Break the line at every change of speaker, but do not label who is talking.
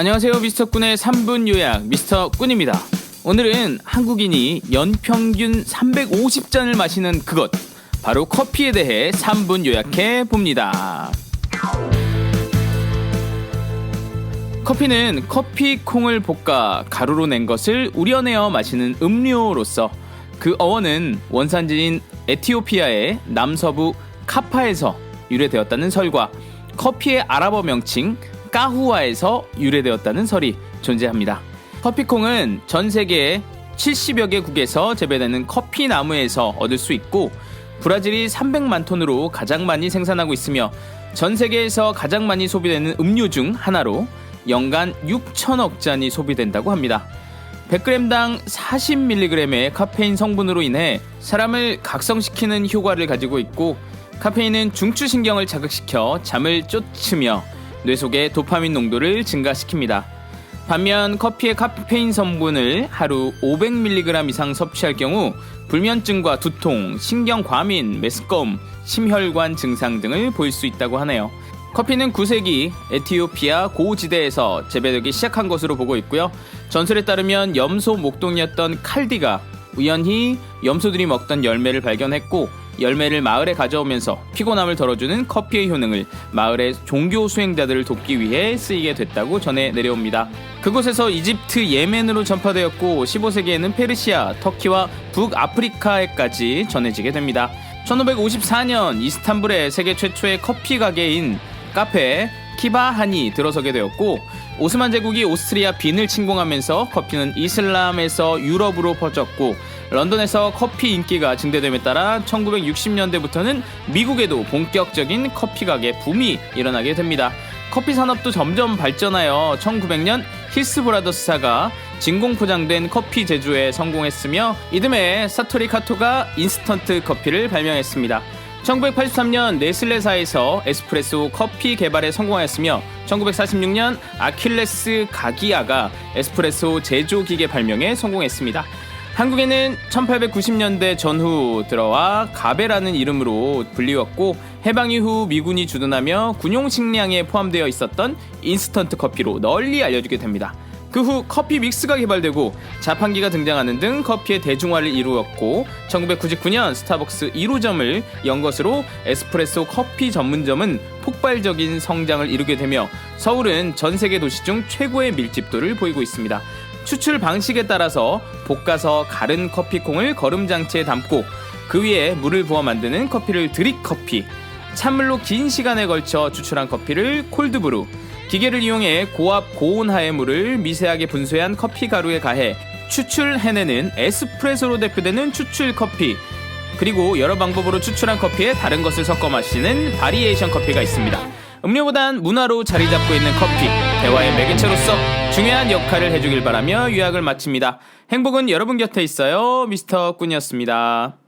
안녕하세요 미스터 꾼의 3분 요약 미스터 꾼입니다. 오늘은 한국인이 연평균 350잔을 마시는 그것 바로 커피에 대해 3분 요약해 봅니다. 커피는 커피 콩을 볶아 가루로 낸 것을 우려내어 마시는 음료로서 그 어원은 원산지인 에티오피아의 남서부 카파에서 유래되었다는 설과 커피의 아랍어 명칭 까후아에서 유래되었다는 설이 존재합니다. 커피콩은 전 세계 70여 개국에서 재배되는 커피 나무에서 얻을 수 있고 브라질이 300만 톤으로 가장 많이 생산하고 있으며 전 세계에서 가장 많이 소비되는 음료 중 하나로 연간 6천억 잔이 소비된다고 합니다. 100g당 40mg의 카페인 성분으로 인해 사람을 각성시키는 효과를 가지고 있고 카페인은 중추신경을 자극시켜 잠을 쫓으며 뇌 속의 도파민 농도를 증가시킵니다. 반면 커피의 카페인 성분을 하루 500mg 이상 섭취할 경우 불면증과 두통, 신경 과민, 메스꺼움, 심혈관 증상 등을 보일 수 있다고 하네요. 커피는 9세기 에티오피아 고지대에서 재배되기 시작한 것으로 보고 있고요. 전설에 따르면 염소 목동이었던 칼디가 우연히 염소들이 먹던 열매를 발견했고 열매를 마을에 가져오면서 피곤함을 덜어주는 커피의 효능을 마을의 종교 수행자들을 돕기 위해 쓰이게 됐다고 전해 내려옵니다. 그곳에서 이집트, 예멘으로 전파되었고 15세기에는 페르시아, 터키와 북아프리카에까지 전해지게 됩니다. 1554년 이스탄불에 세계 최초의 커피 가게인 카페 키바한이 들어서게 되었고 오스만 제국이 오스트리아 빈을 침공하면서 커피는 이슬람에서 유럽으로 퍼졌고 런던에서 커피 인기가 증대됨에 따라 1960년대부터는 미국에도 본격적인 커피 가게 붐이 일어나게 됩니다. 커피 산업도 점점 발전하여 1900년 히스 브라더스사가 진공 포장된 커피 제조에 성공했으며 이듬해 사토리 카토가 인스턴트 커피를 발명했습니다. 1983년 네슬레사에서 에스프레소 커피 개발에 성공하였으며 1946년 아킬레스 가기아가 에스프레소 제조 기계 발명에 성공했습니다. 한국에는 1890년대 전후 들어와 가베라는 이름으로 불리웠고 해방 이후 미군이 주둔하며 군용 식량에 포함되어 있었던 인스턴트 커피로 널리 알려지게 됩니다. 그 후 커피 믹스가 개발되고 자판기가 등장하는 등 커피의 대중화를 이루었고 1999년 스타벅스 1호점을 연 것으로 에스프레소 커피 전문점은 폭발적인 성장을 이루게 되며 서울은 전 세계 도시 중 최고의 밀집도를 보이고 있습니다. 추출 방식에 따라서 볶아서 가른 커피콩을 거름 장치에 담고 그 위에 물을 부어 만드는 커피를 드립 커피, 찬물로 긴 시간에 걸쳐 추출한 커피를 콜드브루, 기계를 이용해 고압 고온하의 물을 미세하게 분쇄한 커피 가루에 가해 추출해내는 에스프레소로 대표되는 추출 커피, 그리고 여러 방법으로 추출한 커피에 다른 것을 섞어 마시는 바리에이션 커피가 있습니다. 음료보단 문화로 자리 잡고 있는 커피, 대화의 매개체로서 중요한 역할을 해주길 바라며 요약을 마칩니다. 행복은 여러분 곁에 있어요. 미스터 꾼이었습니다.